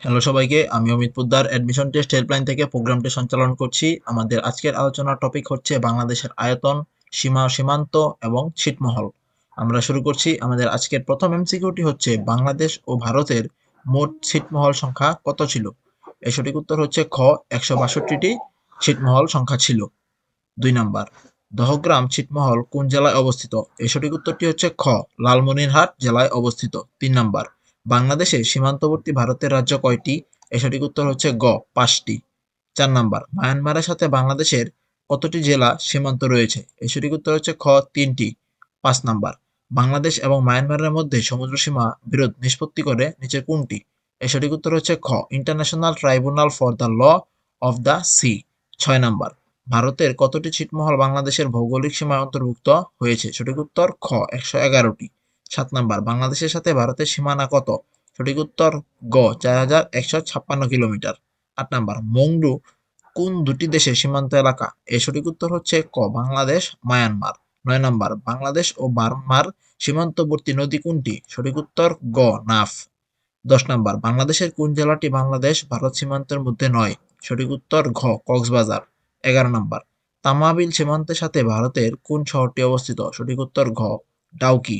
Hello সবাইকে, আমি Amit Poddar. Admission test helpline থেকে প্রোগ্রামটি সঞ্চালন করছি। আমাদের আজকের আলোচনার টপিক হচ্ছে বাংলাদেশের আয়তন, সীমা, সীমান্ত এবং ছিটমহল। আমরা শুরু করছি। আমাদের আজকের প্রথম এমসিকিউটি হচ্ছে, বাংলাদেশ ও ভারতের মোট ছিটমহল সংখ্যা কত ছিল? এর সঠিক উত্তর হচ্ছে খ, একশো বাষট্টিটি ছিটমহল সংখ্যা ছিল। দুই নাম্বার। দহগ্রাম ছিটমহল কোন জেলায় অবস্থিত? এর সঠিক উত্তরটি হচ্ছে খ, লালমনিরহাট জেলায় অবস্থিত। তিন নাম্বার, বাংলাদেশে সীমান্তবর্তী ভারতের রাজ্য কয়টি? এর সঠিক উত্তর হচ্ছে গ, পাঁচটি। চার নাম্বার, মায়ানমারের সাথে বাংলাদেশের কতটি জেলা সীমান্ত রয়েছে? এর সঠিক উত্তর হচ্ছে খ, তিনটি। পাঁচ নাম্বার, বাংলাদেশ এবং মায়ানমারের মধ্যে সমুদ্র সীমা বিরোধ নিষ্পত্তি করে নিচে কোনটি? এর সঠিক উত্তর হচ্ছে খ, international tribunal for the law of the sea. ছয় নাম্বার ভারতের কতটি ছিটমহল বাংলাদেশের ভৌগোলিক সীমায় অন্তর্ভুক্ত হয়েছে? সঠিক উত্তর, খ, একশো এগারোটি। সাত নাম্বার, বাংলাদেশের সাথে ভারতের সীমানা কত? সঠিক উত্তর, গ, চার হাজার একশো ছাপ্পান্ন কিলোমিটার। আট নাম্বার, মংডু কোন দুটি দেশের সীমান্ত এলাকা? এর সঠিক উত্তর হচ্ছে ক, বাংলাদেশ, মায়ানমার। নয় নাম্বার, বাংলাদেশ ও বার্মার সীমান্তবর্তী নদী কোনটি? সঠিক উত্তর, গ, নাফ। দশ নাম্বার, বাংলাদেশের কোন জেলাটি বাংলাদেশ ভারত সীমান্তের মধ্যে নয়? সঠিক উত্তর, ঘ, কক্সবাজার। এগারো নাম্বার। তামাবিল সীমান্তের সাথে ভারতের কোন শহরটি অবস্থিত? সঠিক উত্তর ঘ, ডাউকি।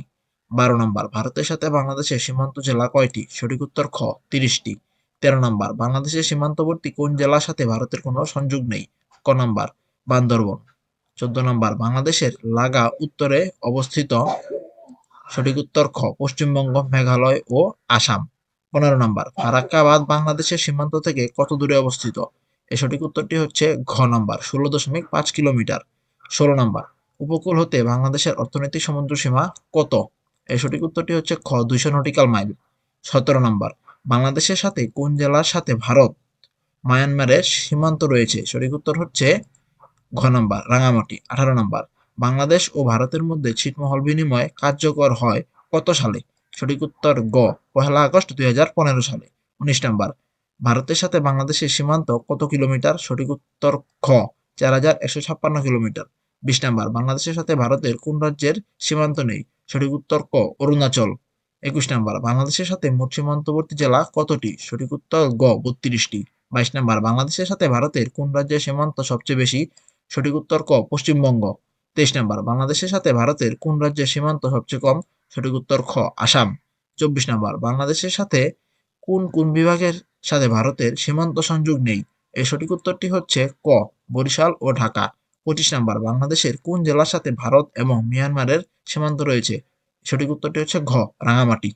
বারো নম্বর, ভারতের সাথে বাংলাদেশের সীমান্ত জেলা কয়টি? সঠিক উত্তর খ, তিরিশটি। তেরো নম্বর, বাংলাদেশের সীমান্তবর্তী কোন জেলার সাথে ভারতের কোনো সংযোগ নেই? ক নম্বর, বান্দরবন। চোদ্দ নম্বর, বাংলাদেশের লাগা উত্তরে অবস্থিত সঠিক উত্তর খ, পশ্চিমবঙ্গ, মেঘালয় ও আসাম। পনেরো নম্বর, ফারাক্কাবাদ বাংলাদেশের সীমান্ত থেকে কত দূরে অবস্থিত? এর সঠিক উত্তরটি হচ্ছে ঘ নম্বর, ষোলো দশমিক পাঁচ কিলোমিটার, ষোলো নম্বর। উপকূল হতে বাংলাদেশের অর্থনৈতিক সমুদ্র সীমা কত? এর সঠিক উত্তরটি হচ্ছে খ, দুইশো নটিক্যাল মাইল। সতেরো নম্বর, বাংলাদেশের সাথে কোন জেলার সাথে ভারত মায়ানমারের সীমান্ত রয়েছে? সঠিক উত্তর হচ্ছে ঘ নম্বর, রাঙামাটি। আঠারো নম্বর, বাংলাদেশ ও ভারতের মধ্যে ছিটমহল বিনিময় কার্যকর হয় কত সালে? সঠিক উত্তর গ, পহেলা আগস্ট দুই হাজার পনেরো সালে। উনিশ নম্বর ভারতের সাথে বাংলাদেশের সীমান্ত কত কিলোমিটার? সঠিক উত্তর খ, চার হাজার একশো ছাপ্পান্ন কিলোমিটার। বিশ নাম্বার, বাংলাদেশের সাথে ভারতের কোন রাজ্যের সীমান্ত নেই? সঠিক উত্তর ক, অরুণাচল। একুশ নাম্বার, বাংলাদেশের সাথে মোট সীমান্তবর্তী জেলা কতটি? সঠিক উত্তর গ, বত্রিশটি। বাইশ নাম্বার, বাংলাদেশের সাথে ভারতের কোন রাজ্যের সীমান্ত সবচেয়ে বেশি? সঠিক উত্তর ক, পশ্চিমবঙ্গ। তেইশ নাম্বার, বাংলাদেশের সাথে ভারতের কোন রাজ্যের সীমান্ত সবচেয়ে কম? সঠিক উত্তর খ, আসাম। চব্বিশ নাম্বার, বাংলাদেশের সাথে কোন কোন বিভাগের সাথে ভারতের সীমান্ত সংযোগ নেই। এর সঠিক উত্তরটি হচ্ছে ক, বরিশাল ও ঢাকা। পঁচিশ নাম্বার, বাংলাদেশের কোন জেলার সাথে ভারত এবং মিয়ানমারের সীমান্ত রয়েছে? সঠিক উত্তরটি হচ্ছে ঘ, রাঙামাটি।